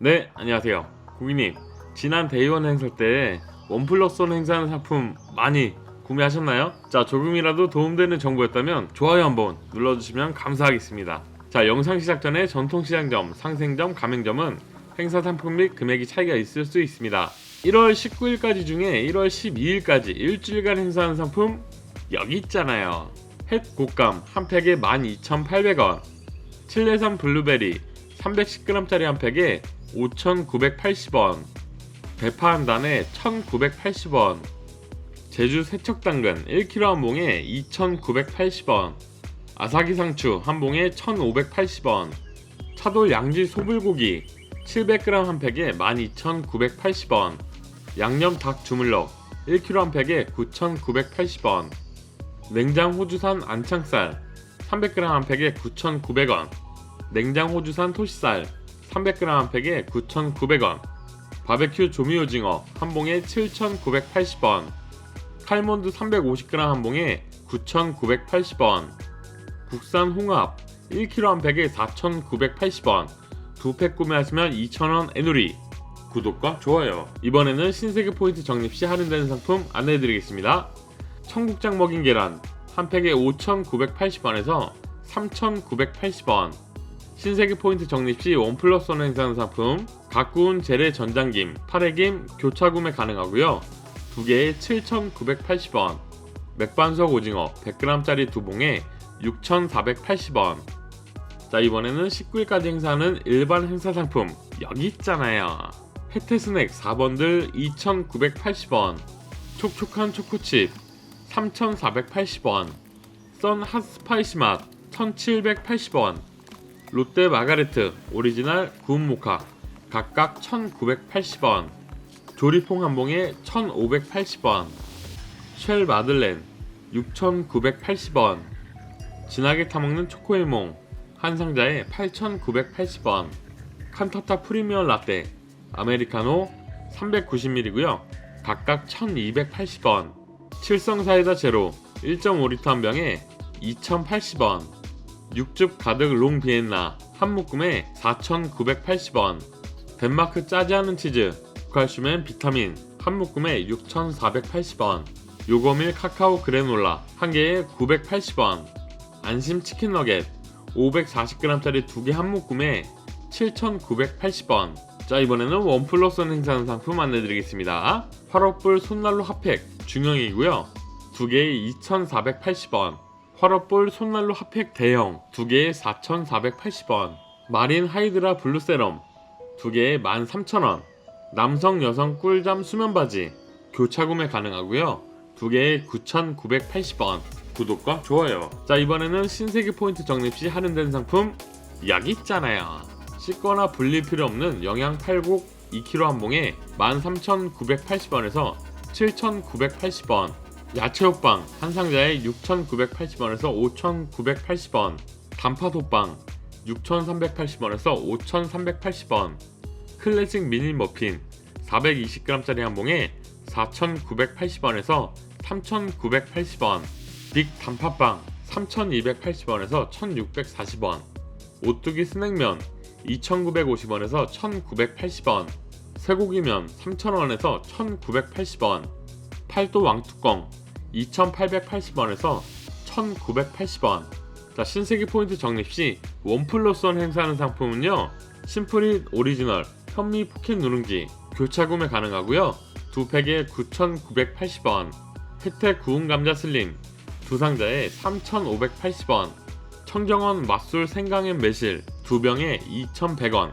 네, 안녕하세요. 고객님, 지난 데이원 행사 때 원 플러스 원 행사하는 상품 많이 구매하셨나요? 자, 조금이라도 도움되는 정보였다면 좋아요 한번 눌러주시면 감사하겠습니다. 자, 영상 시작 전에 전통시장점, 상생점, 가맹점은 행사 상품 및 금액이 차이가 있을 수 있습니다. 1월 19일까지 중에 1월 12일까지 일주일간 행사하는 상품 여기 있잖아요. 햇 곶감 한 팩에 12,800원 칠레산 블루베리 310g짜리 한 팩에 5,980원 대파 한 단에 1,980원 제주 세척당근 1kg 한 봉에 2,980원 아사기 상추 한 봉에 1,580원 차돌 양지 소불고기 700g 한 팩에 12,980원 양념 닭 주물럭 1kg 한 팩에 9,980원 냉장 호주산 안창살 300g 한 팩에 9,900원 냉장 호주산 토시살 300g 한 팩에 9,900원. 바베큐 조미 오징어 한 봉에 7,980원. 칼몬드 350g 한 봉에 9,980원. 국산 홍합 1kg 한 팩에 4,980원. 두 팩 구매하시면 2,000원 에누리. 구독과 좋아요. 이번에는 신세계 포인트 적립 시 할인되는 상품 안내해드리겠습니다. 청국장 먹인 계란 한 팩에 5,980원에서 3,980원 신세계 포인트 적립 시 원 플러스 원 행사하는 상품 가꾸운 재래 전장김, 파래김 교차 구매 가능하고요. 두 개에 7,980원. 맥반석 오징어 100g짜리 두 봉에 6,480원. 자 이번에는 19일까지 행사하는 일반 행사 상품. 여기 있잖아요. 혜태 스낵 4번들 2,980원. 촉촉한 초코칩 3,480원. 썬 핫스파이시 맛 1,780원 롯데 마가레트 오리지널 구운 모카 각각 1,980원 조리퐁 한 봉에 1,580원 쉘 마들렌 6,980원 진하게 타먹는 초코에몽 한 상자에 8,980원 칸타타 프리미엄 라떼 아메리카노 390ml고요. 각각 1,280원 칠성사이다 제로 1.5리터 한 병에 2,080원 육즙 가득 롱 비엔나 한 묶음에 4,980원. 덴마크 짜지 않은 치즈 칼슘엔 비타민 한 묶음에 6,480원. 요거밀 카카오 그래놀라 한 개에 980원. 안심 치킨 너겟 540g짜리 두 개 한 묶음에 7,980원. 자 이번에는 원 플러스 원 행사하는 상품 안내드리겠습니다. 화롯불 손난로 핫팩 중형이고요. 두 개에 2,480원 화롯볼 손난로 핫팩 대형 두 개에 4,480원. 마린 하이드라 블루 세럼 두 개에 13,000원. 남성 여성 꿀잠 수면 바지 교차 구매 가능하고요. 두 개에 9,980원. 구독과 좋아요. 자 이번에는 신세계 포인트 적립 시 할인된 상품 여기 있잖아요. 씻거나 불릴 필요 없는 영양 팔곡 2kg 한 봉에 13,980원에서 7,980원 야채호빵 한 상자에 6,980원에서 5,980원 단팥호빵 6,380원에서 5,380원 클래식 미니 머핀 420g짜리 한 봉에 4,980원에서 3,980원 빅 단팥빵 3,280원에서 1,640원 오뚜기 스낵면 2,950원에서 1,980원 쇠고기면 3,000원에서 1,980원 팔도 왕뚜껑 2,880원에서 1,980원. 자, 신세계 포인트 적립 시 원 플러스 원 행사하는 상품은요. 심플릿 오리지널 현미 포켓 누룽지 교차 구매 가능하고요. 두 팩에 9,980원. 혜택 구운 감자 슬림 두 상자에 3,580원. 청정원 맛술 생강엔 매실 두 병에 2,100원.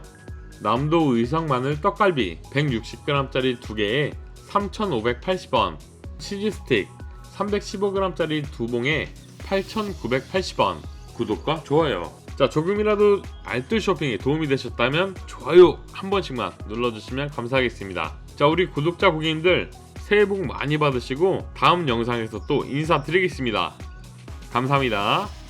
남도 의성 마늘 떡갈비 160g짜리 두 개에 3,580원. 치즈 스틱 315g짜리 두 봉에 8,980원. 구독과 좋아요. 자, 조금이라도 알뜰 쇼핑에 도움이 되셨다면 좋아요 한 번씩만 눌러주시면 감사하겠습니다. 자, 우리 구독자 고객님들 새해 복 많이 받으시고 다음 영상에서 또 인사드리겠습니다. 감사합니다.